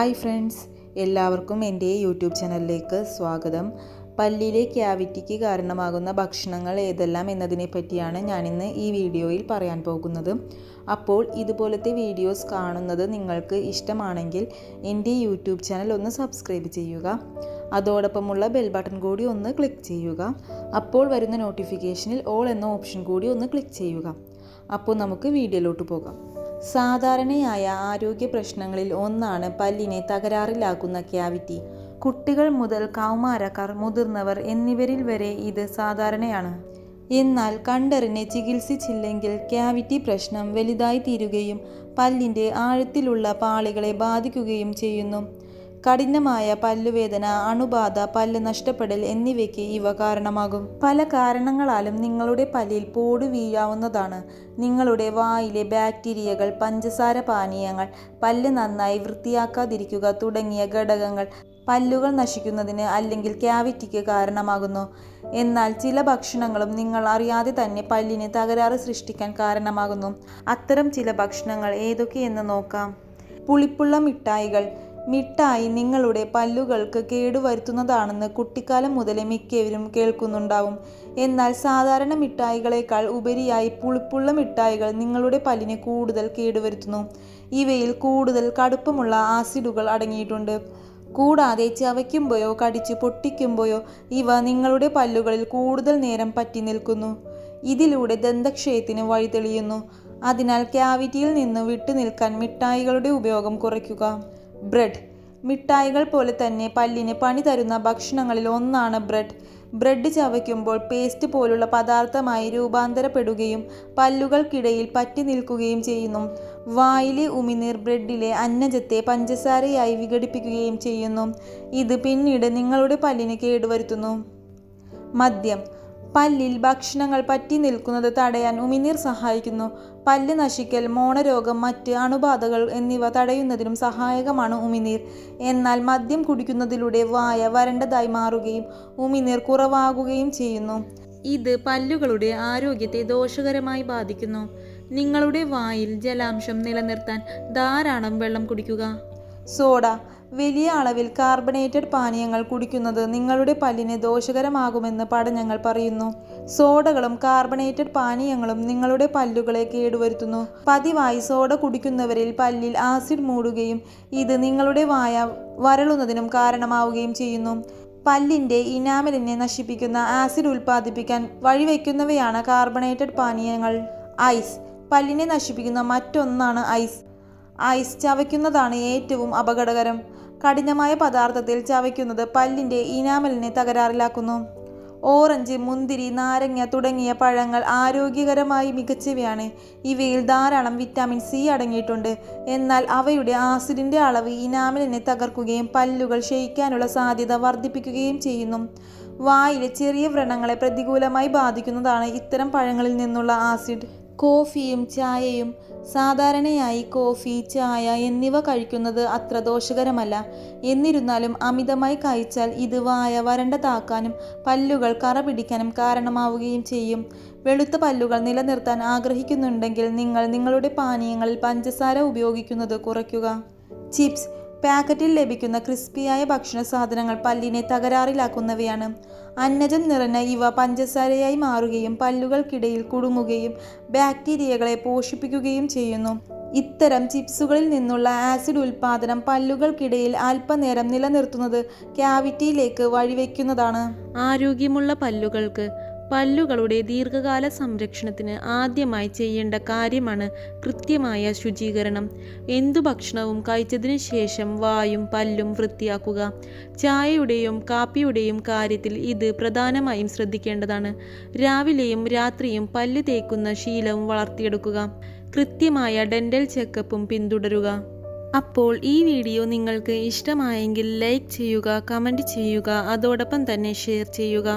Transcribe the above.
Hi friends എല്ലാവർക്കും എന്റെ YouTube ചാനലിലേക്ക് സ്വാഗതം. പല്ലിലെ ക്യാവിറ്റിക്ക് കാരണമാകുന്ന ഭക്ഷണങ്ങൾ ഏതെല്ലാം എന്നതിനെ പറ്റിയാണ് ഞാനിന്ന് ഈ വീഡിയോയിൽ പറയാൻ പോകുന്നത്. അപ്പോൾ ഇതുപോലത്തെ വീഡിയോസ് കാണുന്നത് നിങ്ങൾക്ക് ഇഷ്ടമാണെങ്കിൽ എന്റെ യൂട്യൂബ് ചാനൽ ഒന്ന് സബ്സ്ക്രൈബ് ചെയ്യുക. അതോടൊപ്പമുള്ള ബെൽ ബട്ടൺ കൂടി ഒന്ന് ക്ലിക്ക് ചെയ്യുക. അപ്പോൾ വരുന്ന നോട്ടിഫിക്കേഷനിൽ ഓൾ എന്ന ഓപ്ഷൻ കൂടി ഒന്ന് ക്ലിക്ക് ചെയ്യുക. അപ്പോൾ നമുക്ക് വീഡിയോയിലോട്ട് പോകാം. സാധാരണയായ ആരോഗ്യ പ്രശ്നങ്ങളിൽ ഒന്നാണ് പല്ലിനെ തകരാറിലാക്കുന്ന ക്യാവിറ്റി. കുട്ടികൾ മുതൽ കൗമാരക്കാർ മുതിർന്നവർ എന്നിവരിൽ വരെ ഇത് സാധാരണയാണ്. എന്നാൽ കണ്ടറിനെ ചികിത്സിച്ചില്ലെങ്കിൽ ക്യാവിറ്റി പ്രശ്നം വലുതായി തീരുകയും പല്ലിന്റെ ആഴത്തിലുള്ള പാളികളെ ബാധിക്കുകയും ചെയ്യുന്നു. കഠിനമായ പല്ലുവേദന അണുബാധ പല്ല് നഷ്ടപ്പെടൽ എന്നിവയ്ക്ക് ഇവ കാരണമാകും. പല കാരണങ്ങളാലും നിങ്ങളുടെ പല്ലിൽ പോട് വീഴാവുന്നതാണ്. നിങ്ങളുടെ വായിലെ ബാക്ടീരിയകൾ പഞ്ചസാര പാനീയങ്ങൾ പല്ല് നന്നായി വൃത്തിയാക്കാതിരിക്കുക തുടങ്ങിയ ഘടകങ്ങൾ പല്ലുകൾ നശിക്കുന്നതിന് അല്ലെങ്കിൽ ക്യാവിറ്റിക്ക് കാരണമാകുന്നു. എന്നാൽ ചില ഭക്ഷണങ്ങളും നിങ്ങൾ അറിയാതെ തന്നെ പല്ലിന് തകരാറ് സൃഷ്ടിക്കാൻ കാരണമാകുന്നു. അത്തരം ചില ഭക്ഷണങ്ങൾ ഏതൊക്കെയെന്ന് നോക്കാം. പുളിപ്പുള്ള മിഠായികൾ മിഠായി നിങ്ങളുടെ പല്ലുകൾക്ക് കേടുവരുത്തുന്നതാണെന്ന് കുട്ടിക്കാലം മുതലേ മിക്കവരും കേൾക്കുന്നുണ്ടാവും. എന്നാൽ സാധാരണ മിഠായികളേക്കാൾ ഉപരിയായി പുളിപ്പുള്ള മിഠായികൾ നിങ്ങളുടെ പല്ലിന് കൂടുതൽ കേടുവരുത്തുന്നു. ഇവയിൽ കൂടുതൽ കടുപ്പമുള്ള ആസിഡുകൾ അടങ്ങിയിട്ടുണ്ട്. കൂടാതെ ചവയ്ക്കുമ്പോയോ കടിച്ചു പൊട്ടിക്കുമ്പോയോ ഇവ നിങ്ങളുടെ പല്ലുകളിൽ കൂടുതൽ നേരം പറ്റി നിൽക്കുന്നു. ഇതിലൂടെ ദന്തക്ഷയത്തിന് വഴിതെളിയുന്നു അതിനാൽ ക്യാവിറ്റിയിൽ നിന്ന് വിട്ടുനിൽക്കാൻ മിഠായികളുടെ ഉപയോഗം കുറയ്ക്കുക. ബ്രെഡ്. മിഠായികൾ പോലെ തന്നെ പല്ലിന് പണി തരുന്ന ഭക്ഷണങ്ങളിൽ ഒന്നാണ് ബ്രെഡ്. ബ്രെഡ് ചവയ്ക്കുമ്പോൾ പേസ്റ്റ് പോലുള്ള പദാർത്ഥമായി രൂപാന്തരപ്പെടുകയും പല്ലുകൾക്കിടയിൽ പറ്റി നിൽക്കുകയും ചെയ്യുന്നു. വായിലെ ഉമിനീർ ബ്രെഡിലെ അന്നജത്തെ പഞ്ചസാരയായി വിഘടിപ്പിക്കുകയും ചെയ്യുന്നു. ഇത് പിന്നീട് നിങ്ങളുടെ പല്ലിന് കേടുവരുത്തുന്നു. മദ്യം. പല്ലിൽ ഭക്ഷണങ്ങൾ പറ്റി നിൽക്കുന്നത് തടയാൻ ഉമിനീർ സഹായിക്കുന്നു. പല്ല് നശിക്കൽ മോണരോഗം മറ്റ് അണുബാധകൾ എന്നിവ തടയുന്നതിനും സഹായകമാണ് ഉമിനീർ. എന്നാൽ മദ്യം കുടിക്കുന്നതിലൂടെ വായ വരണ്ടതായി മാറുകയും ഉമിനീർ കുറവാകുകയും ചെയ്യുന്നു. ഇത് പല്ലുകളുടെ ആരോഗ്യത്തെ ദോഷകരമായി ബാധിക്കുന്നു. നിങ്ങളുടെ വായിൽ ജലാംശം നിലനിർത്താൻ ധാരാളം വെള്ളം കുടിക്കുക. സോഡ വലിയ അളവിൽ കാർബണേറ്റഡ് പാനീയങ്ങൾ കുടിക്കുന്നത് നിങ്ങളുടെ പല്ലിന് ദോഷകരമാകുമെന്ന് പഠനങ്ങൾ പറയുന്നു. സോഡകളും കാർബണേറ്റഡ് പാനീയങ്ങളും നിങ്ങളുടെ പല്ലുകളെ കേടുവരുത്തുന്നു. പതിവായി സോഡ കുടിക്കുന്നവരിൽ പല്ലിൽ ആസിഡ് മൂടുകയും ഇത് നിങ്ങളുടെ വായ വരളുന്നതിനും കാരണമാവുകയും ചെയ്യുന്നു. പല്ലിന്റെ ഇനാമലിനെ നശിപ്പിക്കുന്ന ആസിഡ് ഉൽപ്പാദിപ്പിക്കാൻ വഴിവെക്കുന്നവയാണ് കാർബണേറ്റഡ് പാനീയങ്ങൾ. ഐസ് പല്ലിനെ നശിപ്പിക്കുന്ന മറ്റൊന്നാണ് ഐസ് ഐസ് ചവയ്ക്കുന്നതാണ് ഏറ്റവും അപകടകരം. കഠിനമായ പദാർത്ഥത്തിൽ ചവയ്ക്കുന്നത് പല്ലിന്റെ ഇനാമലിനെ തകരാറിലാക്കുന്നു. ഓറഞ്ച് മുന്തിരി നാരങ്ങ തുടങ്ങിയ പഴങ്ങൾ ആരോഗ്യകരമായി മികച്ചവയാണ്. ഇവയിൽ ധാരാളം വിറ്റാമിൻ സി അടങ്ങിയിട്ടുണ്ട്. എന്നാൽ അവയുടെ ആസിഡിന്റെ അളവ് ഇനാമലിനെ തകർക്കുകയും പല്ലുകൾ ക്ഷയിക്കാനുള്ള സാധ്യത വർദ്ധിപ്പിക്കുകയും ചെയ്യുന്നു. വായിലെ ചെറിയ വ്രണങ്ങളെ പ്രതികൂലമായി ബാധിക്കുന്നതാണ് ഇത്തരം പഴങ്ങളിൽ നിന്നുള്ള ആസിഡ്. കോഫിയും ചായയും സാധാരണയായി കോഫി ചായ എന്നിവ കഴിക്കുന്നത് അത്ര ദോഷകരമല്ല. എന്നിരുന്നാലും അമിതമായി കഴിച്ചാൽ ഇത് വായ വരണ്ടതാക്കാനും പല്ലുകൾ കറ പിടിക്കാനും കാരണമാവുകയും ചെയ്യും. വെളുത്ത പല്ലുകൾ നിലനിർത്താൻ ആഗ്രഹിക്കുന്നുണ്ടെങ്കിൽ നിങ്ങൾ നിങ്ങളുടെ പാനീയങ്ങളിൽ പഞ്ചസാര ഉപയോഗിക്കുന്നത് കുറയ്ക്കുക. ചിപ്സ് പാക്കറ്റിൽ ലഭിക്കുന്ന ക്രിസ്പിയായ ഭക്ഷണ സാധനങ്ങൾ പല്ലിനെ തകരാറിലാക്കുന്നവയാണ്. അന്നജം നിറഞ്ഞ ഇവ പഞ്ചസാരയായി മാറുകയും പല്ലുകൾക്കിടയിൽ കുടുങ്ങുകയും ബാക്ടീരിയകളെ പോഷിപ്പിക്കുകയും ചെയ്യുന്നു. ഇത്തരം ചിപ്സുകളിൽ നിന്നുള്ള ആസിഡ് ഉൽപാദനം പല്ലുകൾക്കിടയിൽ അല്പനേരം നിലനിർത്തുന്നത് ക്യാവിറ്റിയിലേക്ക് വഴിവെക്കുന്നതാണ്. ആരോഗ്യമുള്ള പല്ലുകൾക്ക് പല്ലുകളുടെ ദീർഘകാല സംരക്ഷണത്തിന് ആദ്യമായി ചെയ്യേണ്ട കാര്യമാണ് കൃത്യമായ ശുചീകരണം. എന്തു ഭക്ഷണവും കഴിച്ചതിന് ശേഷം വായും പല്ലും വൃത്തിയാക്കുക. ചായയുടെയും കാപ്പിയുടെയും കാര്യത്തിൽ ഇത് പ്രധാനമായും ശ്രദ്ധിക്കേണ്ടതാണ്. രാവിലെയും രാത്രിയും പല്ല് തേക്കുന്ന ശീലവും വളർത്തിയെടുക്കുക. കൃത്യമായ ഡെന്റൽ ചെക്കപ്പും പിന്തുടരുക. അപ്പോൾ ഈ വീഡിയോ നിങ്ങൾക്ക് ഇഷ്ടമായെങ്കിൽ ലൈക്ക് ചെയ്യുക കമന്റ് ചെയ്യുക അതോടൊപ്പം തന്നെ ഷെയർ ചെയ്യുക.